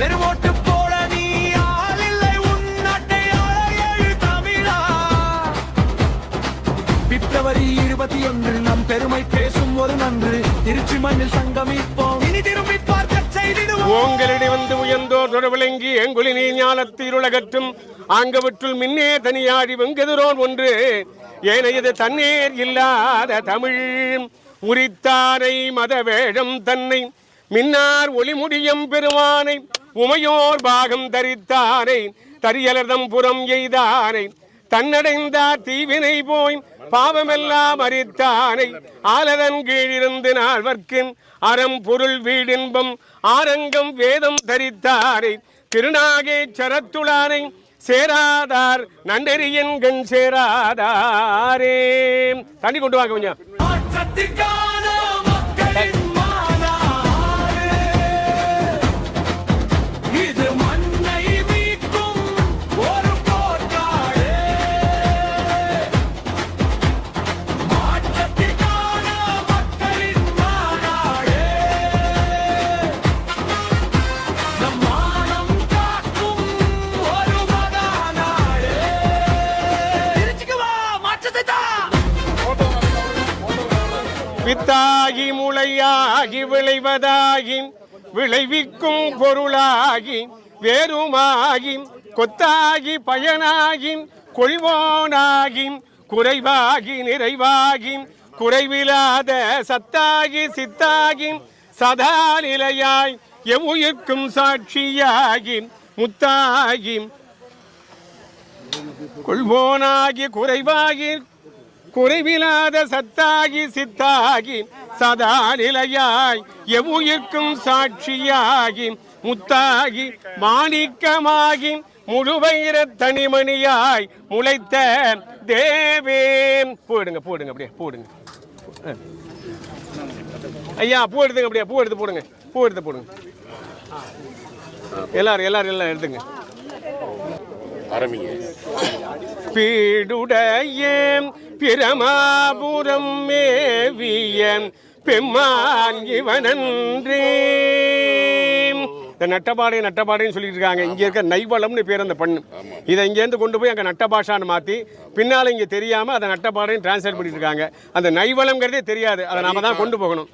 வெறும் போட நீ ஆள் இல்லை உன் நாட்டை தமிழா. பிப்ரவரி இருபத்தி ஒன்று நம் பெருமை பேசும் ஒரு நன்று. திருச்சி மண்ணில் சங்கமிப்போம் இனி திரும்பி பார்க்க செய்திடுவோம். வந்து உயர்ந்தோர் தொடர்விளங்கி எங்குளி நீ ஆங்கவற்றுள் மின்னே தனியாடி வெங்கெதிரோன் ஒன்று. ஏனையது தன்னேர் இல்லாத தமிழ். உரித்தாரை மத வேடம் தன்னை. மின்னார் ஒளிமுடியம் பெருமானை. உமையோர் பாகம் தரித்தானை தரியலர்தம் புறம் எய்தானை தன்னடைந்தார் தீவினை போய் பாவமெல்லாம் அறித்தானை ஆலதன் கீழிருந்து நால்வர்க்கின் அறம் பொருள் வீடின்பம் ஆரங்கம் வேதம் தரித்தாரை திருநாகே சரத்துளானை சேராதார் நண்டறியன் கண் சேராதாரே. தண்ணி கொண்டு வாங்க கொஞ்சம். வித்தாகி முளையாகி விளைவதாகி விளைவிக்கும் பொருளாகி வேறுமாகி கொத்தாகி பயனாகி கொள்வோனாகி குறைவாகி நிறைவாகி குறைவில்லாத சத்தாகி சித்தாகி சதா நிலையாய் எவ்வுயிர்க்கும் சாட்சியாகி முத்தாகி கொள்வோனாகி குறைவாகி குறைவிலாத சத்தாகி சித்தாகி சதா நிலையாய் எவ்வுயிர்க்கும் சாட்சியாகி முத்தாகி மாணிக்கமாகி முழுவயிர தனிமணியாய் முளைத்த தேவே. போடுங்க போடுங்க அப்படியே போடுங்க. ஐயா பூ எடுத்துங்க அப்படியே பூ எடுத்து போடுங்க பூ எடுத்து போடுங்க. எல்லாரும் எல்லாரும் எல்லாம் எடுத்துங்க ஆரம்பிங்க பீடுடைய பிரமாபுரம் மேவிய பெம்மான் இவனன்றே. இந்த நட்டபாடை நட்டபாடைன்னு சொல்லிட்டு இருக்காங்க. இங்கே இருக்க நைவளம்னு பேர் அந்த பண்ணு. இதை இங்கேருந்து கொண்டு போய் அங்கே நட்டபாஷான்னு மாற்றி பின்னால் இங்கே தெரியாமல் அதை நட்டபாடைன்னு டிரான்ஸ்லேட் பண்ணிட்டு இருக்காங்க. அந்த நைவளம்ங்கிறதே தெரியாது. அதை நாம தான் கொண்டு போகணும்.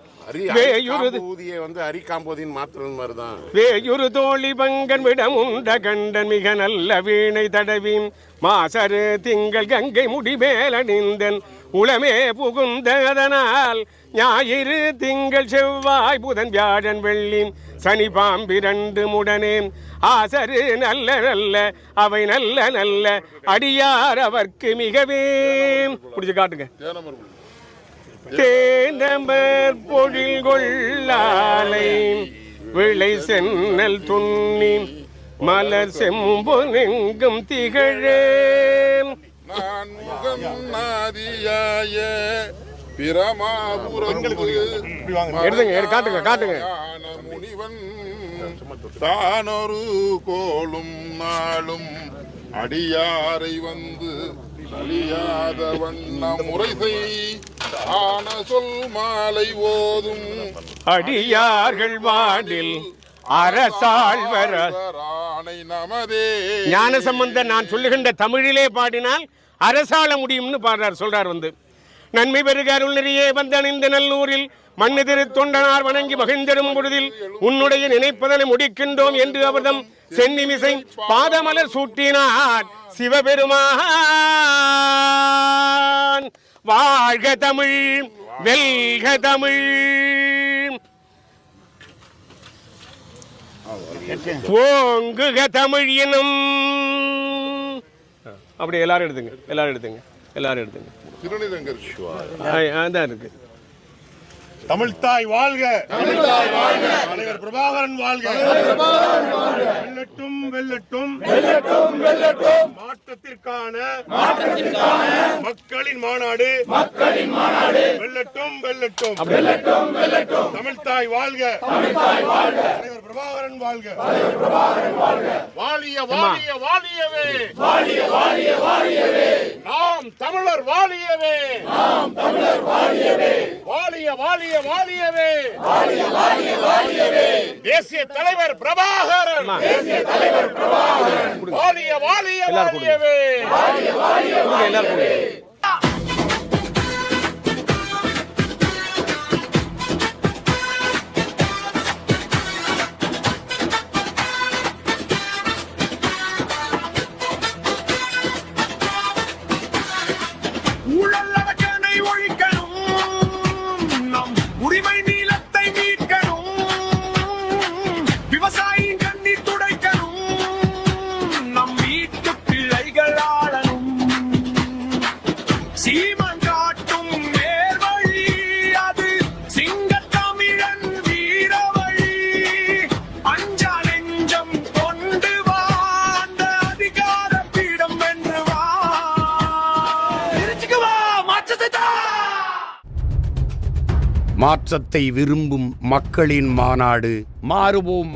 வேயுறு தோழி பங்கன் விடம் உண்ட கண்டன் மிக நல்ல வீணை தடவின். மாசரு திங்கள் கங்கை முடிமேலணிந்தன் உளமே புகுந்ததனால் ஞாயிறு திங்கள் செவ்வாய் புதன் வியாழன் வெள்ளி சனி பாம்பிரண்டு முடனே ஆசரு நல்ல நல்ல அவை நல்ல நல்ல. அடியார் அவர்க்கு மிகவே. பிடிச்சு காட்டுங்க. தேனமர் பொழில் கொள்ளாலை விளை சென்னல் துண்ணி மலர் செம்பொனெங்கும் திகழே. நான் முகம் நாதியாய பிரமாபுரத்து எடுத்துங்க, எடு, காட்டுங்க, காட்டுங்க. முனிவன். தானொரு கோளும் நாளும் அடியாரை வந்து அழியாத வண்ண முறை செய் ஆன சொல் மாலை ஓதும். அடியார்கள் வாடில் அரசாழ்வர. ஆணை நமதே. ஞான சம்பந்தர் நான் சொல்லுகின்ற தமிழிலே பாடினால் அரசாள முடியும்னு பாடுறார் சொல்றார் வந்து. நன்மை பெருக அருள் நெறியே வந்தணிந்த நல்லூரில் மண்ணெதிரு தொண்டனார் வணங்கி மகிழ்ந்திடும் பொழுதில் உன்னுடைய நினைப்பதனை முடிக்கின்றோம் என்று அவர்தம் சென்னிமிசை பாதமலர் சூட்டினார் சிவபெருமான். வாழ்க தமிழ் வெல்க தமிழ். ஓங்குக தமிழ் எனும். அப்படி எல்லாரும் எடுத்துங்க எல்லாரும் எடுத்துங்க எல்லாரும் எடுத்துங்க. அதான் இருக்கு. தமிழ்தாய் வாழ்க. தலைவர் பிரபாகரன் வாழ்க. வெல்லட்டும் வெல்லட்டும். மாற்றத்திற்கான மக்களின் மாநாடு. வெல்லட்டும் வெல்லட்டும். தமிழ்தாய் வாழ்க. தலைவர் பிரபாகரன் வாழ்க. வாழிய வாழிய வாழியவே வாழிய வாழிய வாழியவே நாம் தமிழர் வாழியவே நாம் தமிழர் வாழியவே வாழிய வாழிய வாழியவே தேசிய தலைவர் பிரபாகரன். வாழிய வாழிய எல்லாரும் கொடுங்க. வாழியவே கொடுங்க, எல்லாரும் கொடுங்க. my knees. மாற்றத்தை விரும்பும் மக்களின் மாநாடு மாறுவோம்